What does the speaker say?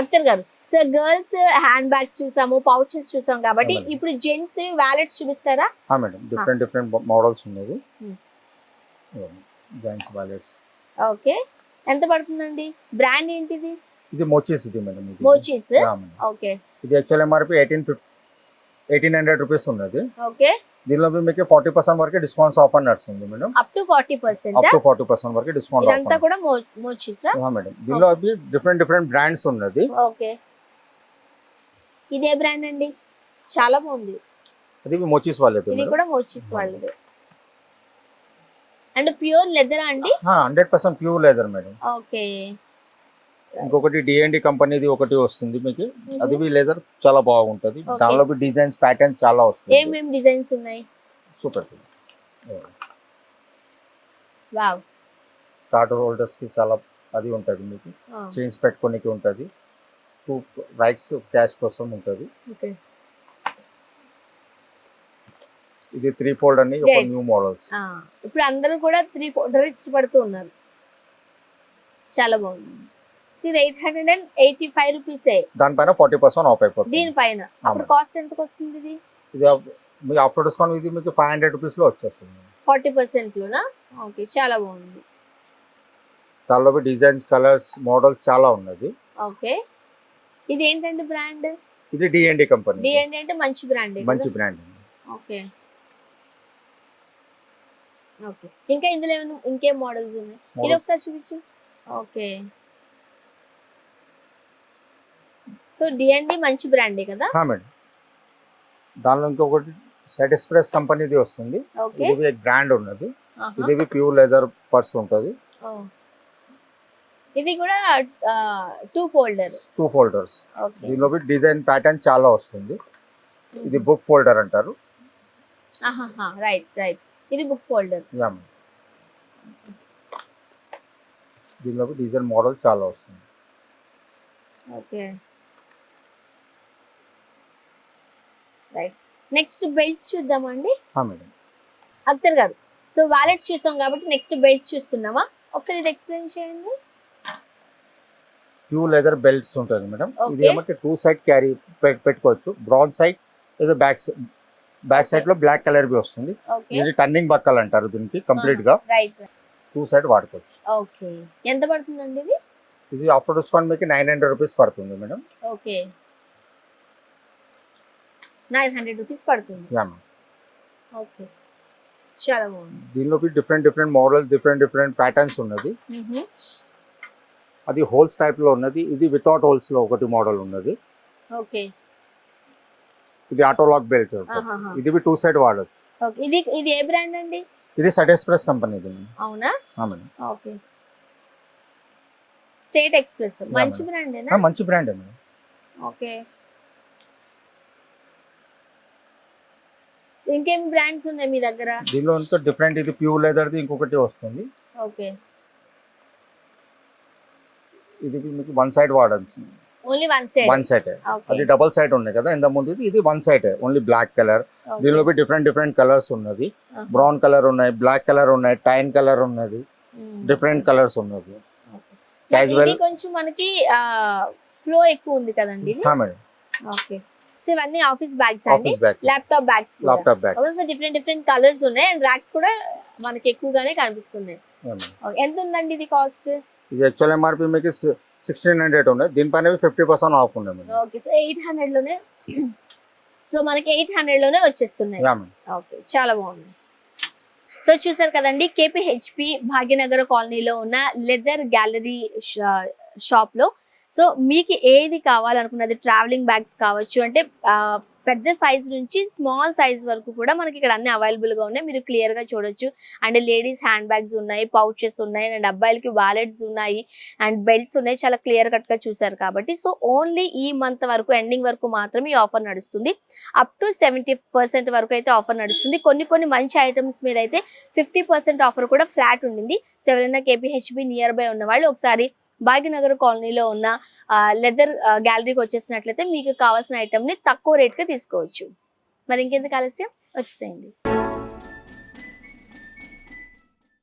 అక్తర్ గారు so girls hand bags చూసాము pouches చూసాం కాబట్టి. ఇప్పుడు జెంట్స్ వ్యాలెట్స్ చూపిస్తారా? మేడం. డిఫరెంట్ డిఫరెంట్ మోడల్స్ ఉన్నాయి. జాయింట్స్ వాలెట్స్ ఓకే ఎంత పడుతుందండి? బ్రాండ్ ఏంటిది? ఇది మోచీస్ ఇది మేడం ఇది. మోచీస్. ఓకే ఇది actual MRP eighteen fifty eighteen hundred rupees ఉన్నది. ఓకే దీనిలో మీకు ఫార్టీ పర్సెంట్ వరకు డిస్కౌంట్స్ ఆఫర్ నడుస్తుంది madam up to forty percent up to forty percent వరకు డిస్కౌంట్ ఇదంతా కూడా మోచీసా మేడం దీనిలో అవి డిఫరెంట్ డిఫరెంట్ బ్రాండ్స్ ఉన్నది. ఓకే ఇదే బ్రాండ్ అండి. చాలా బాగుంది. అది మోచీస్ వాళ్ళది ఇది కూడా మోచీస్ వాళ్ళది. అండ్ ప్యూర్ లెదర్ అండి? Hundred percent pure leather madam okay ఇంకొకటి డిఎన్డి కంపెనీది ఒకటి వస్తుంది మీకు. అది లెదర్ చాలా బాగుంటది. దానిలో డిజైన్స్ ప్యాటర్న్ చాలా వస్తుంది. ఏమేం డిజైన్స్ ఉన్నాయి? Super wow. కార్డ్ హోల్డర్స్కి చాలా అది ఉంటది మీకు. చైన్స్ పెట్టుకోనికి ఉంటది. టూ రైట్స్ క్యాష్ కోసం ఉంటది. ఓకే. ఇది త్రీ ఫోల్డ్ అని ఒక. New models. ఇప్పుడు అందరూ కూడా త్రీ ఫోర్ ఇష్టపడుతూ ఉన్నారు. చాలా బాగుంది. Sir eight hundred and eighty five రూపీసే దానిపైన ఫార్టీ పర్సెంట్ ఆఫ్ అయిపోతుంది. దీనిపైన. అప్పుడు. కాస్ట్ ఎంతకు వస్తుంది ఇది? ఇది మీకు ఆఫ్టర్ డిస్కౌంట్ ఇది మీకు ఫైవ్ హండ్రెడ్ రూపీస్లో వచ్చేస్తుంది. ఫార్టీ పర్సెంట్ లోనా? ఓకే చాలా బాగుంది. దానిలో డిజైన్స్ కలర్స్ మోడల్స్ చాలా ఉన్నది. ఓకే. ఇది ఏంటండి బ్రాండ్ ఇది డిఎన్డి కంపెనీ డిఎన్డి అంటే మంచి బ్రాండ్ మంచి బ్రాండ్ ఓకే. ఓకే. ఇంకా ఇందులో ఏమైనా ఇంకేం మోడల్స్ ఉన్నాయి? ఇది ఒకసారి చూపించు. ఓకే. సో డిఎన్డి మంచి బ్రాండే కదా? మేడం. దానిలో ఇంకొకటి సెట్ ఎక్స్ప్రెస్ కంపెనీది వస్తుంది. ఓకే. ఇది బ్రాండ్ ఉన్నది. ఇది ప్యూర్ లెదర్ పర్స్ ఉంటది. ఇది కూడా two folder two folders okay. దీనిలో డిజైన్ ప్యాటర్న్ చాలా వస్తుంది. ఇది బుక్ ఫోల్డర్ అంటారు. రైట్ రైట్ ఇది బుక్ ఫోల్డర్. దీనిలో డిజైన్ మోడల్ చాలా వస్తుంది. ఓకే. రైట్ నెక్స్ట్ బెల్ట్స్ చూద్దామండి. మేడం. అక్తర్ గారు సో వాలెట్స్ చూసాం కాబట్టి నెక్స్ట్ బెల్ట్స్ చూస్తున్నామా? ఒకసారి ఇది ఎక్స్ప్లెయిన్ చేయండి. ప్యూర్ లెదర్ బెల్ట్స్ ఉంటుంది మేడం. ఇది. ఏమంటే టూ సైడ్ క్యారీ పెట్టుకోవచ్చు. బ్రౌన్ సైడ్ ఇది బ్యాక్ బ్యాక్ సైడ్లో బ్లాక్ కలర్ బి వస్తుంది. ఇది టర్నింగ్ బక్కలు అంటారు దీనికి కంప్లీట్గా. టూ సైడ్ వాడుకోవచ్చు. ఓకే ఎంత పడుతుందండి ఇది? ఇది ఆఫ్టర్ డిస్కౌంట్ మీకు నైన్ హండ్రెడ్ రూపీస్ పడుతుంది madam. Okay nine hundred rupees పడుతుంది. Yeah okay. చాలా బాగుంది. దీనిలో different different models different different patterns ఉన్నది. అది హోల్స్ టైప్లో ఉన్నది. ఇది వితౌట్ హోల్స్లో ఒకటి మోడల్ ఉన్నది. ఓకే. ఇది ఆటోలాక్ బెల్ట్. ఇది టూ సైడ్ వాడచ్చు. ఇది ఇది ఏ బ్రాండ్ అండి? ఇది సెట్ ఎక్స్ప్రెస్ కంపెనీ. అవునా? ఓకే. స్టేట్ ఎక్స్ప్రెస్ మంచి ఆ, మంచి బ్రాండ్ ఓకే. ఇంకేం బ్రాండ్స్ ఉన్నాయి మీ దగ్గర? దీనిలో ఇంకా డిఫరెంట్ ఇది ప్యూర్ లెదర్ది ఇంకొకటి వస్తుంది. ఓకే. ఇది మీకు వన్ సైడ్ వాడచ్చు. Only one side one side అది డబల్ సైడ్ ఉన్నాయి కదా ఇంత ముందు ఇది ఇది one side only black colour దీనిలో డిఫరెంట్ డిఫరెంట్ కలర్స్ ఉన్నది. బ్రౌన్ కలర్ ఉన్నాయి బ్లాక్ కలర్ ఉన్నాయి టైన్ కలర్ ఉన్నది. డిఫరెంట్ కలర్స్ ఉన్నది. కొంచెం మనకి ఫ్లో ఎక్కువ ఉంది కదండి మేడం ఓకే సో ఇవన్నీ ఆఫీస్ బ్యాగ్స్ అండి. Laptop bags laptop bag different different colours ఉన్నాయి. అండ్ ర్యాక్స్ కూడా మనకి ఎక్కువగానే కనిపిస్తున్నాయి. ఎంత ఉందండి ఇది కాస్ట్ ఇది యాక్చువల్ ఎంఆర్పి మీకు సిక్స్టీన్ హండ్రెడ్ ఉన్నాయి దీనిపైన ఫిఫ్టీ పర్సెంట్ ఆఫ్ ఉన్నాయి ఓకే సో ఎయిట్ హండ్రెడ్లోనే సో మనకి ఎయిట్ హండ్రెడ్లోనే వచ్చేస్తున్నాయి. ఓకే చాలా బాగుంది. సో చూసారు కదండి కేపీహెచ్పి భాగ్యనగర్ కాలనీలో ఉన్న లెదర్ గ్యాలరీ షాప్లో సో మీకు ఏది కావాలనుకున్నది? ట్రావెలింగ్ బ్యాగ్స్ కావచ్చు అంటే పెద్ద సైజ్ నుంచి స్మాల్ సైజ్ వరకు కూడా మనకి ఇక్కడ అన్ని అవైలబుల్గా ఉన్నాయి. మీరు క్లియర్గా చూడొచ్చు. అండ్ లేడీస్ హ్యాండ్ బ్యాగ్స్ ఉన్నాయి పౌచెస్ ఉన్నాయి అండ్ అబ్బాయిలకి వాలెట్స్ ఉన్నాయి అండ్ బెల్ట్స్ ఉన్నాయి. చాలా క్లియర్ కట్గా చూసారు కాబట్టి. సో ఓన్లీ ఈ మంత్ వరకు ఎండింగ్ వరకు మాత్రమే ఈ ఆఫర్ నడుస్తుంది. అప్ టు సెవెంటీ పర్సెంట్ వరకు అయితే ఆఫర్ నడుస్తుంది. కొన్ని కొన్ని మంచి ఐటమ్స్ మీద అయితే ఫిఫ్టీ పర్సెంట్ ఆఫర్ కూడా ఫ్లాట్ ఉండింది. సో ఎవరైనా కేపీహెచ్బి నియర్ బై ఉన్న వాళ్ళు ఒకసారి భాగ్యనగర్ కాలనీలో ఉన్న లెదర్ గ్యాలరీకి వచ్చేసినట్లయితే మీకు కావాల్సిన ఐటమ్ని తక్కువ రేట్కి తీసుకోవచ్చు. మరి ఇంకెందుకు ఆలస్యం? వచ్చేసేయండి.